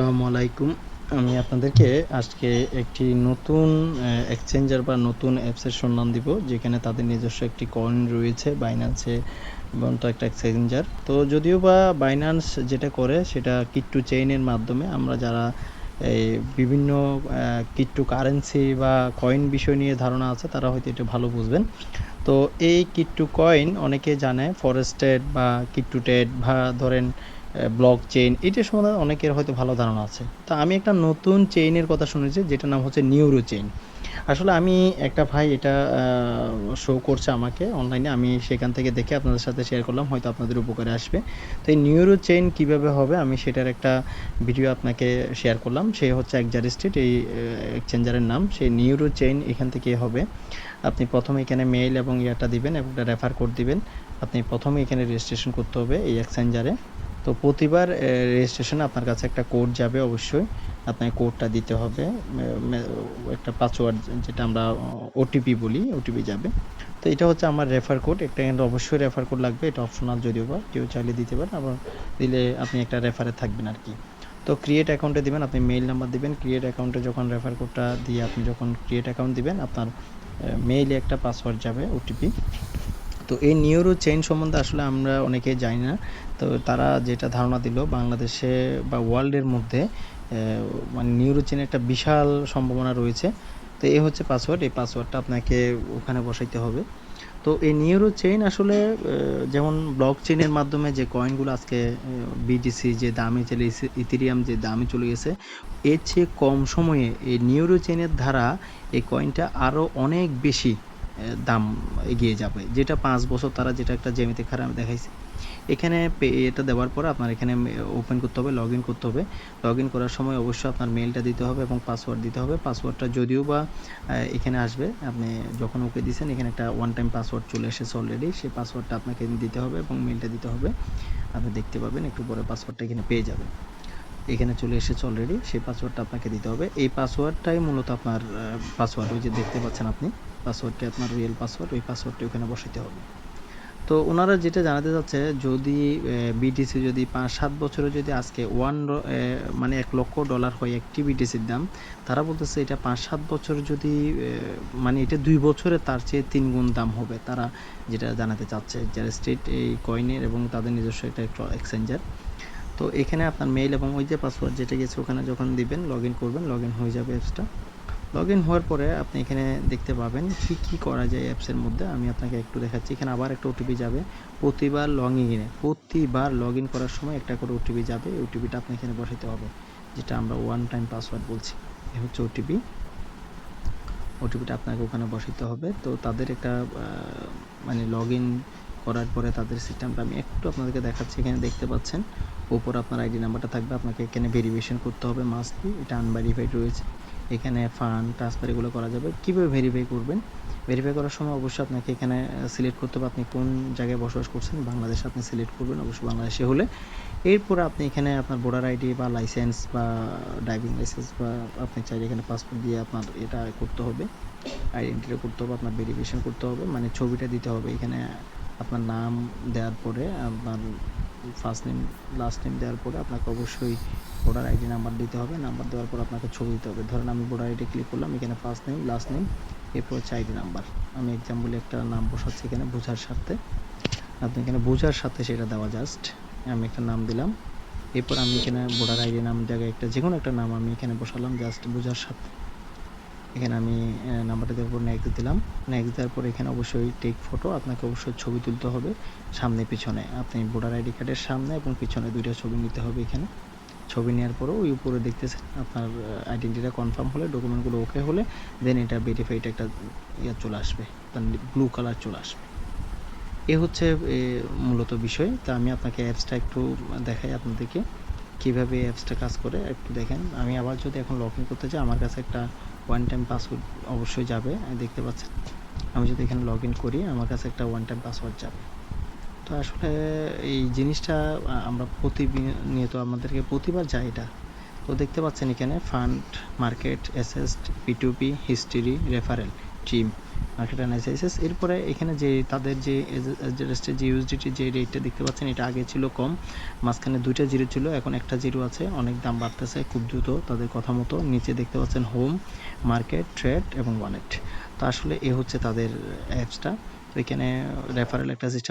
আসসালামু আলাইকুম। আমি আপনাদেরকে আজকে একটি নতুন এক্সচেঞ্জার বা নতুন অ্যাপসের সন্ধান দিব, যেখানে তাদের নিজস্ব একটি কয়েন রয়েছে বাইন্যান্সে বন্ত একটা এক্সচেঞ্জার তো যদিও বা বাইন্যান্স যেটা করে, সেটা কিট্টু চেইনের মাধ্যমে আমরা যারা এই বিভিন্ন কিট্টু কারেন্সি বা কয়েন বিষয় নিয়ে ধারণা আছে, তারা হয়তো এটা ভালো বুঝবেন। তো এই কিট্টু কয়েন অনেকে জানে ফরেস্টেড বা কিট্টু টেড বা ধরেন ব্লক চেইন এটা সম্বন্ধে অনেকের হয়তো ভালো ধারণা আছে। তা আমি একটা নতুন চেইনের কথা শুনেছি, যেটার নাম হচ্ছে নিউরো চেইন আসলে আমি একটা ভাই এটা শো করছে আমাকে অনলাইনে আমি সেখান থেকে দেখে আপনাদের সাথে শেয়ার করলাম, হয়তো আপনাদের উপকারে আসবে। তো এই নিউরো চেইন কীভাবে হবে, আমি সেটার একটা ভিডিও আপনাকে শেয়ার করলাম। সে হচ্ছে একজার স্ট্রিট এই এক্সচেঞ্জারের নাম। সেই নিউরো চেইন এখান থেকে হবে। আপনি প্রথমে এখানে মেইল এবং ইয়াটা দিবেন এবং রেফার কোড দিবেন। আপনি প্রথমে এখানে রেজিস্ট্রেশন করতে হবে এই এক্সচেঞ্জারে তো প্রতিবার রেজিস্ট্রেশনে আপনার কাছে একটা কোড যাবে অবশ্যই। আপনাকে কোডটা দিতে হবে। একটা পাসওয়ার্ড যেটা আমরা ওটিপি বলি ওটিপি যাবে। তো এটা হচ্ছে আমার রেফার কোড একটা কিন্তু অবশ্যই রেফার কোড লাগবে। এটা অপশনাল যদিও বা কেউ চাইলে দিতে পারেন। আবার দিলে আপনি একটা রেফারে থাকবেন আর কি। তো ক্রিয়েট অ্যাকাউন্টে দিবেন, আপনি মেইল নাম্বার দিবেন। ক্রিয়েট অ্যাকাউন্টে যখন রেফার কোডটা দিয়ে আপনি যখন ক্রিয়েট অ্যাকাউন্ট দিবেন, আপনার মেইলে একটা পাসওয়ার্ড যাবে ওটিপি তো এই নিউরো চেইন সম্বন্ধে আসলে আমরা অনেকেই জানি না। তো তারা যেটা ধারণা দিল, বাংলাদেশে বা ওয়ার্ল্ডের মধ্যে মানে নিউরো চেইনের একটা বিশাল সম্ভাবনা রয়েছে। তো এই হচ্ছে পাসওয়ার্ড এই পাসওয়ার্ডটা আপনাকে ওখানে বসাইতে হবে। তো এই নিউরো চেইন আসলে যেমন ব্লক চেইনের মাধ্যমে যে কয়েনগুলো আজকে বিটিসি যে দামে চলে ইথিরিয়াম যে দামে চলে গেছে, এর চেয়ে কম সময়ে এই নিউরো চেইনের দ্বারা এই কয়েনটা আরও অনেক বেশি দাম এগিয়ে যাবে। যেটা পাঁচ বছর তারা যেটা একটা হারে আমি দেখাইছি। এখানে এটা দেওয়ার পর আপনার এখানে ওপেন করতে হবে লগ করতে হবে। লগ করার সময় অবশ্যই আপনার মেলটা দিতে হবে এবং পাসওয়ার্ড দিতে হবে। পাসওয়ার্ডটা যদিও বা এখানে আসবে, আপনি যখন ওকে দিয়েছেন এখানে একটা ওয়ান টাইম পাসওয়ার্ড চলে এসেছে অলরেডি সেই পাসওয়ার্ডটা আপনাকে দিতে হবে এবং মেলটা দিতে হবে। আপনি দেখতে পাবেন, একটু পরে পাসওয়ার্ডটা এখানে পেয়ে যাবেন। এখানে চলে এসেছে অলরেডি সেই পাসওয়ার্ডটা আপনাকে দিতে হবে। এই পাসওয়ার্ডটাই মূলত আপনার পাসওয়ার্ড ওই যে দেখতে পাচ্ছেন আপনি। পাসওয়ার্ডটি আপনার রিয়েল পাসওয়ার্ড ওই পাসওয়ার্ডটি ওখানে বসাতে হবে। তো ওনারা যেটা জানাতে চাচ্ছে, যদি বিটিসি যদি পাঁচ সাত বছরে যদি আজকে ওয়ান মানে এক লক্ষ ডলার হয় একটি বিটিসির দাম, তারা বলতেছে এটা পাঁচ সাত বছর যদি মানে এটা দুই বছরে তার চেয়ে তিন গুণ দাম হবে। তারা যেটা জানাতে চাচ্ছে, যারা স্টেট এই কয়েনের এবং তাদের নিজস্ব একটা এক্সচেঞ্জার তো এখানে আপনার মেইল এবং ওই যে পাসওয়ার্ড যেটা গেছে, ওখানে যখন দিবেন লগ করবেন লগ হয়ে যাবে অ্যাপসটা লগ ইন হওয়ার পরে আপনি এখানে দেখতে পাবেন কি কি করা যায় অ্যাপসের মধ্যে। আমি আপনাকে একটু দেখাচ্ছি। এখানে আবার একটা ওটিপি যাবে। প্রতিবার লগ ইনে প্রতিবার লগ ইন করার সময় একটা করে ওটিপি যাবে। ওটিপিটা আপনি এখানে বসাতে হবে। যেটা আমরা ওয়ান টাইম পাসওয়ার্ড বলছি। এ হচ্ছে ওটিপি ওটিপিটা আপনাকে ওখানে বসাতে হবে। তো তাদের একটা মানে লগ ইন করার পরে তাদের সিস্টেমটা আমি একটু আপনাদেরকে দেখাচ্ছি। এখানে দেখতে পাচ্ছেন। উপর আপনার আইডি নাম্বারটা থাকবে। আপনাকে এখানে ভেরিফিকেশন করতে হবে। মাস্টলি এটা আনভেরিফাইড রয়েছে। এখানে ফান্ড ট্রান্সফার এগুলো করা যাবে। কীভাবে ভেরিফাই করবেন? ভেরিফাই করার সময় অবশ্যই আপনাকে এখানে সিলেক্ট করতে হবে আপনি কোন জায়গায় বসবাস করছেন। বাংলাদেশে আপনি সিলেক্ট করবেন, অবশ্যই বাংলাদেশে হলে। এরপর আপনি এখানে আপনার ভোটার আইডি বা লাইসেন্স বা ড্রাইভিং লাইসেন্স বা আপনি চাইলে এখানে পাসপোর্ট দিয়ে আপনার এটা করতে হবে। আইডেন্টিটি করতে হবে, আপনার ভেরিফিকেশন করতে হবে। মানে ছবিটা দিতে হবে এখানে আপনার নাম দেওয়ার পরে আপনার ফার্স্ট নেম লাস্ট নেম দেওয়ার পরে আপনাকে অবশ্যই ভোটার আইডি নাম্বার দিতে হবে। নাম্বার দেওয়ার পর আপনাকে ছবি দিতে হবে। ধরেন আমি ভোটার আইডি ক্লিক করলাম, এখানে ফার্স্ট নেম লাস্ট নেম এরপর হচ্ছে আইডি নাম্বার আমি এক্সাম্পলে একটা নাম বসাচ্ছি এখানে, বোঝার সাথে আপনি এখানে বোঝার সাথে সেটা দেওয়া জাস্ট আমি একটা নাম দিলাম। এরপর আমি এখানে ভোটার আইডি নাম জায়গায় একটা যে কোনো একটা নাম আমি এখানে বসালাম জাস্ট বোঝার সাথে এখানে আমি নাম্বারটা দেওয়ার পর নেক্সট দিলাম। নেক্সট দেওয়ার পর এখানে অবশ্যই টেক ফটো আপনাকে অবশ্যই ছবি তুলতে হবে সামনে পিছনে। আপনি ভোটার আইডি কার্ডের সামনে এবং পিছনে দুইটা ছবি নিতে হবে এখানে। ছবি নেওয়ার পরও ওই উপরে দেখতেছেন, আপনার আইডেন্টিটা কনফার্ম হলে ডকুমেন্টগুলো ওকে হলে দেন এটা ভেরিফাইড একটা ইয়ে চলে আসবে ব্লু কালার চলে আসবে। এ হচ্ছে মূলত বিষয়। তা আমি আপনাকে অ্যাপসটা একটু দেখাই আপনাদেরকে। কীভাবে অ্যাপসটা কাজ করে, একটু দেখেন। আমি আবার যদি এখন লগ ইন করতে চাই, আমার কাছে একটা ওয়ান টাইম পাসওয়ার্ড অবশ্যই যাবে। দেখতে পাচ্ছেন, আমি যদি এখানে লগ করি, আমার কাছে একটা ওয়ান টাইম পাসওয়ার্ড যাবে। তো আসলে এই জিনিসটা আমরা প্রতিদিন নিয়ে তো আমাদেরকে প্রতিবার যাই এটা। তো দেখতে পাচ্ছেন এখানে fund market assets P two P history referral team market analysis এরপরে এখানে যে তাদের যে জাস্টের যে ইউএসডিটি যে রেটটা দেখতে পাচ্ছেন, এটা আগে ছিল কম, মাঝখানে দুইটা জিরো ছিল, এখন একটা জিরো আছে, অনেক দাম বাড়তেছে, খুব দ্রুত তাদের কথা মতো নিচে দেখতে পাচ্ছেন হোম মার্কেট ট্রেড এবং ওয়ালেট তো আসলে এ হচ্ছে তাদের অ্যাপসটা তো এখানে রেফারেল একটা সিস্টেম